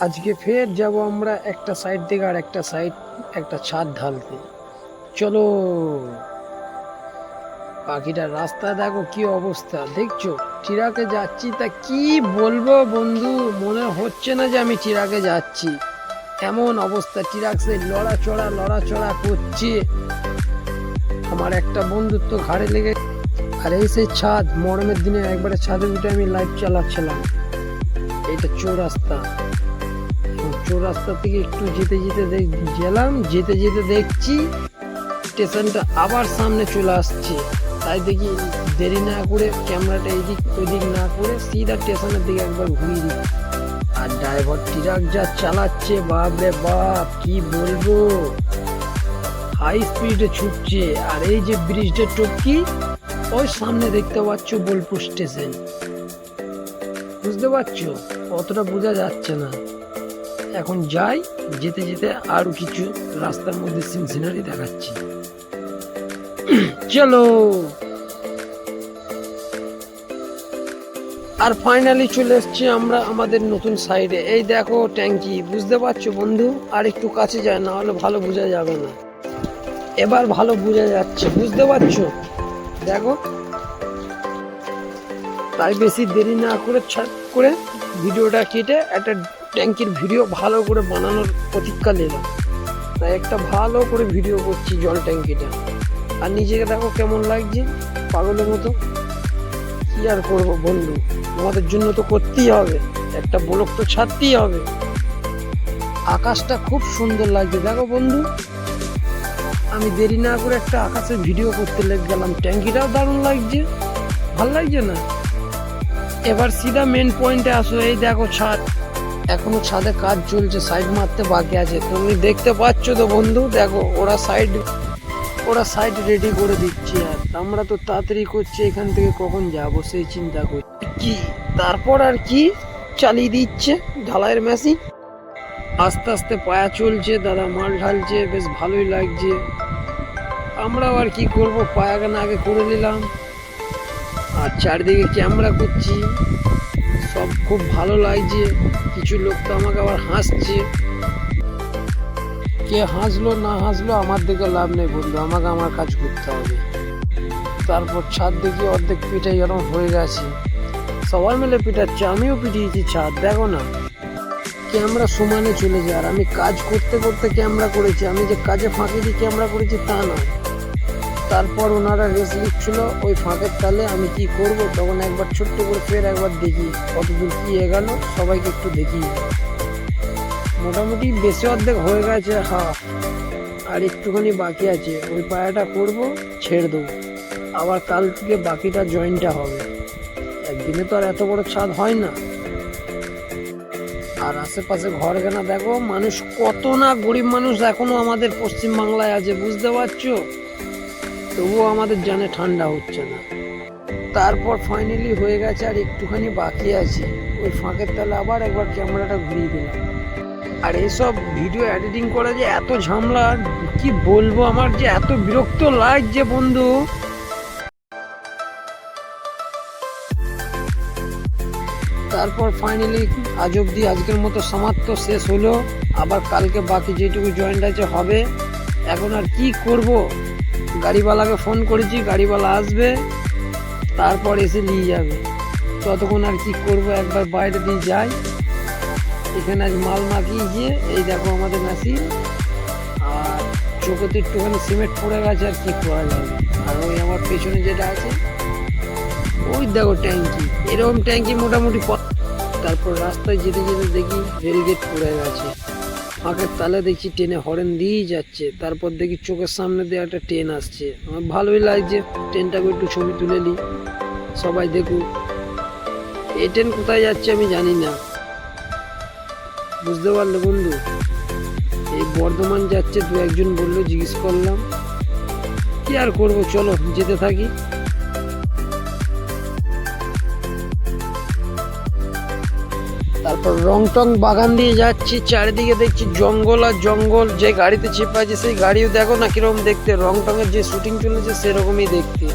আজকে ফের যাব আমরা একটা সাইড থেকে আর একটা সাইড একটা ছাদ ঢালতে। চলো। পাখিটার রাস্তা দেখো কি অবস্থা। দেখছ? চিরাকে যাচ্ছি, তা কি বলব বন্ধু? মনে হচ্ছে না যে আমি চিরাকে যাচ্ছি। এমন অবস্থা, চিরাক সে লড়াচড়া লড়াচড়া করছে। আমার একটা বন্ধুত্ব ঘাড়ে লেগে আর এই সেই ছাদ, মরমের দিনে একবারে ছাদে উঠে আমি লাইভ চালাচ্ছিলাম। এটা চৌরাস্তা। চৌরাস্তা থেকে একটু যেতে যেতে গেলাম, যেতে যেতে দেখছি স্টেশনটা আবার সামনে চলে আসছে। তাই দেখি দেরি না করে ক্যামেরাটা এদিক ওদিক না করে সিধা স্টেশনের দিকে একবার ঘুরিয়ে দিই। আর ড্রাইভার ট্রাক যা চালাচ্ছে বাপ রে বাপ, কি বলব? হাই স্পিডে ছুটছে। আর এই যে ব্রিজটা টপকি, ওই সামনে দেখতে পাচ্ছ বোলপুর স্টেশন। বুঝতে পারছ? অতটা বোঝা যাচ্ছে না। এখন যাই, যেতে যেতে আরও কিছু রাস্তার মধ্যে সিন সিনারি দেখাচ্ছি। চলো। আর ফাইনালি চলে এসেছি আমরা আমাদের নতুন সাইডে এই দেখো ট্যাঙ্কি, বুঝতে পারছ বন্ধু? আর একটু কাছে যায়, না হলে ভালো বোঝা যাবে না। এবার ভালো বোঝা যাচ্ছে, বুঝতে পারছ? দেখো। তাই বেশি দেরি না করে ছাট করে ভিডিওটা কেটে একটা ট্যাঙ্কির ভিডিও ভালো করে বানানোর প্রতীক্ষা নিলাম। তাই একটা ভালো করে ভিডিও করছি জল ট্যাঙ্কিটা। আর নিজেকে দেখো কেমন লাগছে, পাগলের মতো। কি আর করব বন্ধু? তোমাদের জন্য তো করতেই হবে। একটা ব্লক তো ছাড়তেই হবে। আকাশটা খুব সুন্দর লাগছে। দেখো বন্ধু, আমি দেরি না করে একটা আকাশের ভিডিও করতে লেগে গেলাম। ট্যাঙ্কিটাও দারুণ লাগছে। ভালো লাগছে না? এবার সিধা মেন পয়েন্টে আসো। এই দেখো ছাদ। এখনও ছাদে কাজ চলছে সাইড মারতে বাকি আছে। তুমি দেখতে পাচ্ছ তো বন্ধু, দেখো, ওরা সাইড ওরা সাইড রেডি করে দিচ্ছে। আর আমরা তো তাড়াতাড়ি করছি এখান থেকে কখন যাব, সেই চিন্তা করছি। কি? তারপর আর কি চালিয়ে দিচ্ছে ঢালাইয়ের মেশিন আস্তে আস্তে পায়া চলছে, দাদা মাল ঢালছে, বেশ ভালোই লাগছে। আমরাও আর কি করব পায়াগানা আগে করে নিলাম। আর চারিদিকে ক্যামেরা করছি। সব খুব ভালো লাগছে। কিছু লোক তো আমাকে আবার হাসছে। কে হাসলো, না হাসলো, আমার দিকে লাভ নেই বন্ধু। আমাকে আমার কাজ করতে হবে। তারপর ছাদ দেখি অর্ধেক পিঠে এরকম হয়ে গেছে। সবাই মিলে পিঠাচ্ছে আমিও পিটিয়েছি ছাদ, দেখো না। ক্যামেরা সমানে চলে যায়, আর আমি কাজ করতে করতে ক্যামেরা করেছি। আমি যে কাজে ফাঁকি দিয়ে ক্যামেরা করেছি তা নয়। তারপর ওনারা রেস্ট নিচ্ছিল ওই ফাঁকের তালে আমি কি করব? তখন একবার ছোট্ট করে ফের একবার দেখি কতদূর কি এগালো, সবাইকে একটু দেখি। মোটামুটি বেশি অর্ধেক হয়ে গেছে, হা। আর একটুখানি বাকি আছে, ওই পায়াটা করব, ছেড়ে দেবো। আবার কাল থেকে বাকিটা জয়েন্টটা হবে। একদিনে তো আর এত বড় ছাদ হয় না। আর আশেপাশে ঘর কেনা দেখো, মানুষ কত না গরিব মানুষ এখনও আমাদের পশ্চিম বাংলায় আছে, বুঝতে পারছ? তবুও আমাদের জানে ঠান্ডা হচ্ছে না। তারপর ফাইনালি হয়ে গেছে আর একটুখানি বাকি আছে। ওই ফাঁকের তালে আবার একবার ক্যামেরাটা ঘুরিয়ে দিলাম। আর এসব ভিডিও এডিটিং করা যে এত ঝামেলা, কি বলব আমার যে এত বিরক্ত লাগছে বন্ধু। তারপর ফাইনালি আজ অব্দি আজকের মতো সমাপ্ত শেষ হলো। আবার কালকে বাকি যেটুকু জয়েন্ট আছে হবে। এখন আর কি করব? গাড়িওয়ালাকে ফোন করেছি, গাড়িওয়ালা আসবে, তারপর এসে নিয়ে যাবে। ততক্ষণ আর কি করব, একবার বাইরে দিয়ে যাই। এখানে আজ মাল মাখিয়েছে এই দেখো আমাদের মেশিন আর চোখেতে একটুখানি সিমেন্ট পড়ে গেছে, আর কি করা যাবে? আর ওই আমার পেছনে যেটা আছে, ওই দেখো ট্যাঙ্কি। এরকম ট্যাঙ্কি মোটামুটি তারপর রাস্তায় যেতে যেতে দেখি রেলগেট পড়ে গেছে। ফাঁকের তালে দেখছি ট্রেনে হরেন দিয়েই যাচ্ছে। তারপর দেখি চোখের সামনে দিয়ে একটা ট্রেন আসছে। আমার ভালোই লাগছে ট্রেনটাকে একটু ছবি তুলে নিই। সবাই দেখুক, এই ট্রেন কোথায় যাচ্ছে আমি জানি না। বুঝতে পারলে বন্ধু, এই বর্ধমান যাচ্ছে, দু একজন বলল জিজ্ঞেস করলাম, কি আর করব, চলো যেতে থাকি। তারপর রং টং বাগান দিয়ে যাচ্ছি, চারিদিকে দেখছি জঙ্গল আর জঙ্গল, যে গাড়িতে চেপে আছে সেই গাড়িও দেখো না কীরকম দেখতে রং টঙের যে শুটিং চলেছে সেরকমই দেখতে।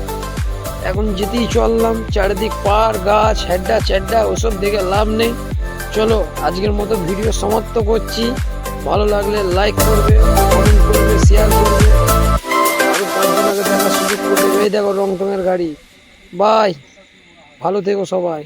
এখন যেতেই চললাম, চারিদিক পার গাছ হ্যাড্ডা চ্যাড্ডা ওসব দেখে লাভ নেই। চলো, আজকের মতো ভিডিও সমাপ্ত করছি। ভালো লাগলে লাইক করবে কমেন্ট করবে শেয়ার করবে। পাঁচজনকে দেখার সুযোগ করে দেবে এই দেখো রং টঙের গাড়ি। বাই ভালো থেকো সবাই।